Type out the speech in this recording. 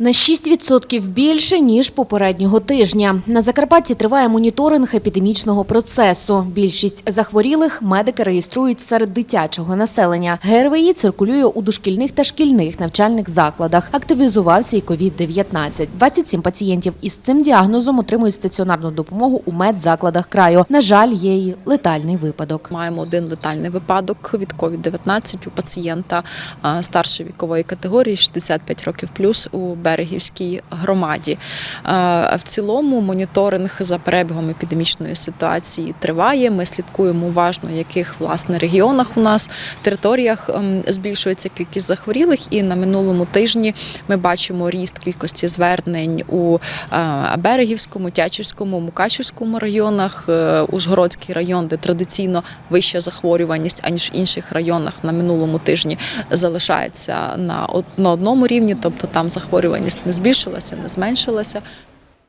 На 6% більше, ніж попереднього тижня. На Закарпатті триває моніторинг епідемічного процесу. Більшість захворілих медики реєструють серед дитячого населення. ГРВІ циркулює у дошкільних та шкільних навчальних закладах. Активізувався і COVID-19. 27 пацієнтів із цим діагнозом отримують стаціонарну допомогу у медзакладах краю. На жаль, є і летальний випадок. Маємо один летальний випадок від COVID-19 у пацієнта старшої вікової категорії 65 років плюс у Берегівській громаді. В цілому моніторинг за перебігом епідемічної ситуації триває. Ми слідкуємо уважно, яких власне регіонах у нас територіях ем, збільшується кількість захворілих. І на минулому тижні ми бачимо ріст кількості звернень у е, Берегівському, Тячівському, Мукачівському районах, е, Ужгородський район, де традиційно вища захворюваність, аніж в інших районах на минулому тижні залишається на одному рівні, тобто там захворюваність не збільшилася, не зменшилася.